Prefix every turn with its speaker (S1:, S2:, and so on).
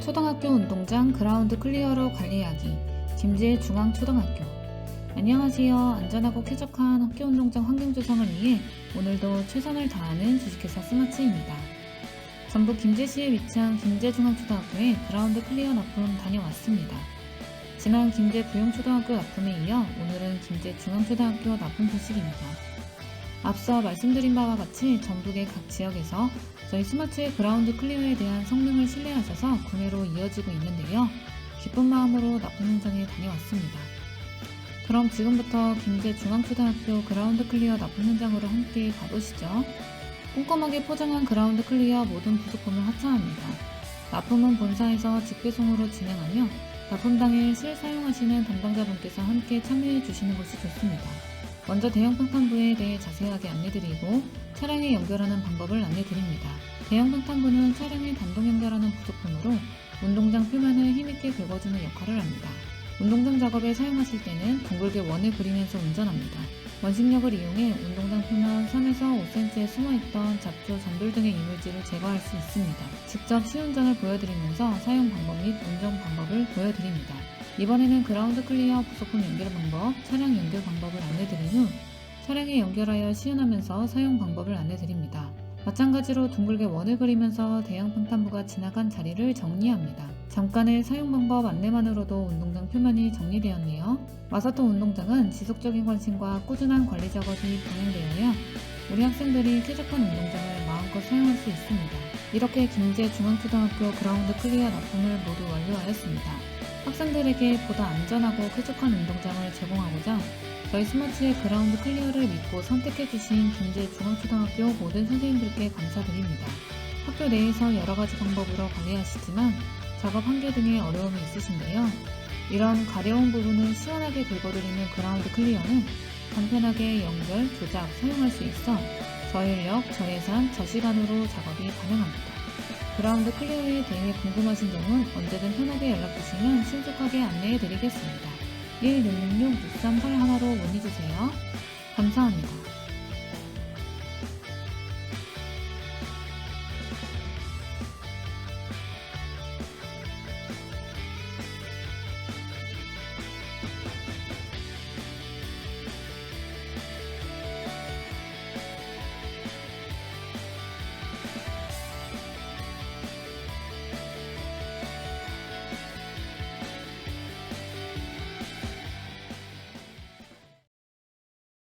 S1: 초등학교 운동장 그라운드 클리어로 관리하기 김제 중앙초등학교 안녕하세요. 안전하고 쾌적한 학교 운동장 환경 조성을 위해 오늘도 최선을 다하는 주식회사 스마츠입니다. 전북 김제시에 위치한 김제중앙초등학교에 그라운드 클리어 납품 다녀왔습니다. 지난 김제 부용초등학교 납품에 이어 오늘은 김제 중앙초등학교 납품 소식입니다. 앞서 말씀드린 바와 같이 전북의 각 지역에서 저희 스마트의 그라운드 클리어에 대한 성능을 신뢰하셔서 구매로 이어지고 있는데요. 기쁜 마음으로 납품 현장에 다녀왔습니다. 그럼 지금부터 김제중앙초등학교 그라운드 클리어 납품 현장으로 함께 가보시죠. 꼼꼼하게 포장한 그라운드 클리어 모든 부속품을 하차합니다. 납품은 본사에서 직배송으로 진행하며 납품 당일 실 사용하시는 담당자분께서 함께 참여해 주시는 것이 좋습니다. 먼저 대형 평탄부에 대해 자세하게 안내드리고 차량에 연결하는 방법을 안내드립니다. 대형 평탄부는 차량에 단동 연결하는 부속품으로 운동장 표면을 힘있게 긁어주는 역할을 합니다. 운동장 작업에 사용하실 때는 둥글게 원을 그리면서 운전합니다. 원심력을 이용해 운동장 표면 3에서 5cm에 숨어있던 잡초, 잔돌 등의 이물질을 제거할 수 있습니다. 직접 시운전을 보여드리면서 사용 방법 및 운전 방법을 보여드립니다. 이번에는 그라운드 클리어 부속품 연결 방법, 차량 연결 방법을 안내드린 후 차량에 연결하여 시연하면서 사용 방법을 안내드립니다. 마찬가지로 둥글게 원을 그리면서 대형 평탄부가 지나간 자리를 정리합니다. 잠깐의 사용 방법 안내만으로도 운동장 표면이 정리되었네요. 마사토 운동장은 지속적인 관심과 꾸준한 관리 작업이 병행되어야 우리 학생들이 쾌적한 운동장을 마음껏 사용할 수 있습니다. 이렇게 김제 중앙초등학교 그라운드 클리어 납품을 모두 완료하였습니다. 학생들에게 보다 안전하고 쾌적한 운동장을 제공하고자 저희 스마트의 그라운드 클리어를 믿고 선택해주신 김제 중앙초등학교 모든 선생님들께 감사드립니다. 학교 내에서 여러 가지 방법으로 관리하시지만 작업 한계 등의 어려움이 있으신데요. 이런 가려운 부분을 시원하게 긁어드리는 그라운드 클리어는 간편하게 연결, 조작, 사용할 수 있어 저인력, 저예산, 저시간으로 작업이 가능합니다. 그라운드 클리어에 대해 궁금하신 점은 언제든 편하게 연락주시면 신속하게 안내해 드리겠습니다. 1666-6381로 문의주세요. 감사합니다.